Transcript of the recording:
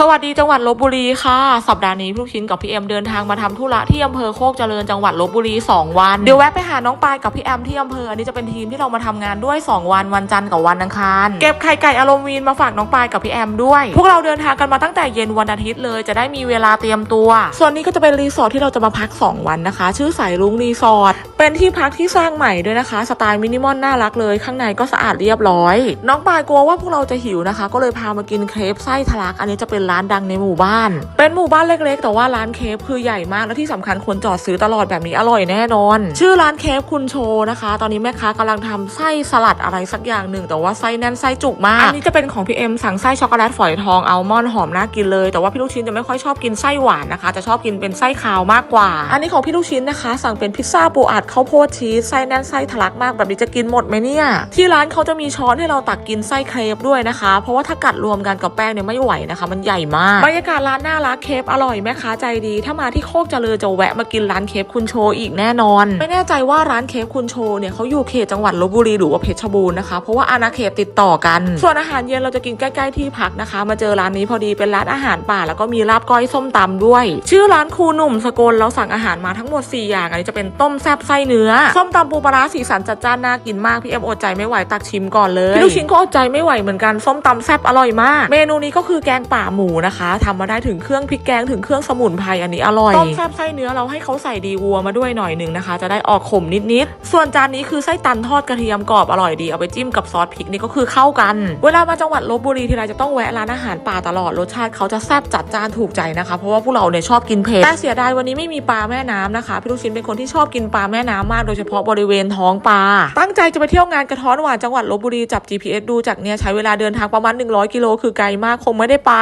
สวัสดีจังหวัดลบบุรีค่ะ สัปดาห์นี้พี่ลูกชิ้นกับพี่เอ็มเดินทางมาทำธุระที่อำเภอโคกเจริญจังหวัดลบบุรี 2 วัน เดี๋ยวแวะไปหาน้องปายกับพี่แอมที่อำเภออันนี้จะเป็นทีมที่เรามาทำงานด้วย 2 วันวันจันทร์กับวันอังคารเก็บไข่ไก่อารมณ์วีนมาฝากน้องปายกับพี่แอมด้วย พวกเราเดินทางกันมาตั้งแต่เย็นวันอาทิตย์เลย จะได้มีเวลาเตรียมตัว ส่วนนี้ก็จะเป็นรีสอร์ทที่เราจะมาพัก 2 วันนะคะ ชื่อสายรุ้งรีสอร์ทเป็นที่พักที่สร้างใหม่ด้วยนะคะสไตล์มินิมอลน่ารักเลย ข้างในก็สะอาดเรียบร้อย น้องปายกลัวว่าพวกเราจะหิวนะคะ ก็เลยพามากินเครปไส้ทะลักอันนี้จะเป็นร้านดังในหมู่บ้าน เป็นหมู่บ้านเล็ก ๆ แต่ว่าร้านเครปคือใหญ่มากและที่สำคัญคนจอดซื้อตลอดแบบนี้อร่อยแน่นอน ชื่อร้านเครปคุณโชนะคะ ตอนนี้แม่ค้ากำลังทำไส้สลัดอะไรสักอย่างหนึ่งแต่ว่าไส้แน่นไส้จุกมาก อันนี้จะเป็นของพี่เอ็มสั่งไส้ช็อกโกแลตฝอยทองอัลมอนด์หอมน่ากินเลยแต่ว่าพี่ลูกชิ้นจะไม่ค่อยชอบกินไส้หวานนะคะ จะชอบกินเป็นไส้คาวมากกว่า อันนี้ของพี่ลูกชิ้นนะคะ สั่งเป็นพิซซ่าปูอัดข้าวโพดชีสไส้แน่นไส้ทะลักมากแบบนี้จะกินหมดไหมเนี่ยที่ร้านเขาจะมีช้อนให้เราตักกินไส้เครปด้วยนะคะ เพราะว่าถ้ากัดรวมกันกับแป้งเนี่ยไม่ไหวนะคะ มันใหญ่มาก บรรยากาศร้านน่ารักเครปอร่อยแม่ค้าใจดี ถ้ามาที่โคกเจริญจะแวะมากินร้านเครปคุณโชว์อีกแน่นอน ไม่แน่ใจว่าร้านเครปคุณโชว์เนี่ยเขาอยู่เขตจังหวัดลบบุรีหรือว่าเพชรบูรณ์นะคะ เพราะว่าอาณาเขตติดต่อกัน ส่วนอาหารเย็นเราจะกินใกล้ๆที่พักนะคะ มาเจอร้านนี้พอดีเป็นร้านอาหารป่า แล้วก็มีลาบก้อยส้มตำด้วย ชื่อร้านครูหนุ่มสกลเราสั่งอาหารมาทั้งหมด 4 อย่างอันนี้จะเป็นต้มแซ่บไส้เนื้อส้มตำปูปลาร้าสีสันจัดจ้านน่ากินมากพี่เอ็มอดใจไม่ไหวตักชิมก่อนเลยพี่ลูกชิ้นก็อดใจไม่ไหวเหมือนกันส้มตำแซ่บอร่อยมาก เมนูนี้ก็คือแกงป่าหมูนะคะทำมาได้ถึงเครื่องพริกแกงถึงเครื่องสมุนไพรอันนี้อร่อยต้มแซ่บไส้เนื้อเราให้เขาใส่ดีวัวมาด้วยหน่อยหนึ่งนะคะ จะได้ออกขมนิดๆส่วนจานนี้คือไส้ตันทอดกระเทียมกรอบอร่อยดีเอาไปจิ้มกับซอสพริกนี่ก็คือเข้ากัน เวลามาจังหวัดลบบุรีทีไรจะต้องแวะร้านอาหารป่าตลอดรสชาติเขาจะแซ่บจัดจ้านถูกใจนะคะ เพราะว่าพวกเราเนี่ยชอบกินเผ็ดแต่เสียดายวันนี้ไม่มีปลาแม่น้ำนะคะพี่ลูกชิ้นเป็นคนที่ชอบกินปลาแม่น้ำมากโดยเฉพาะบริเวณท้องปลาตั้งใจจะไปเที่ยวงานกระท้อนหวานจังหวัดลบบุรีจับ GPS ดูจากเนี่ยใช้เวลาเดินทางประมาณ 100 กิโลคือไกลมากคงไม่ได้ไป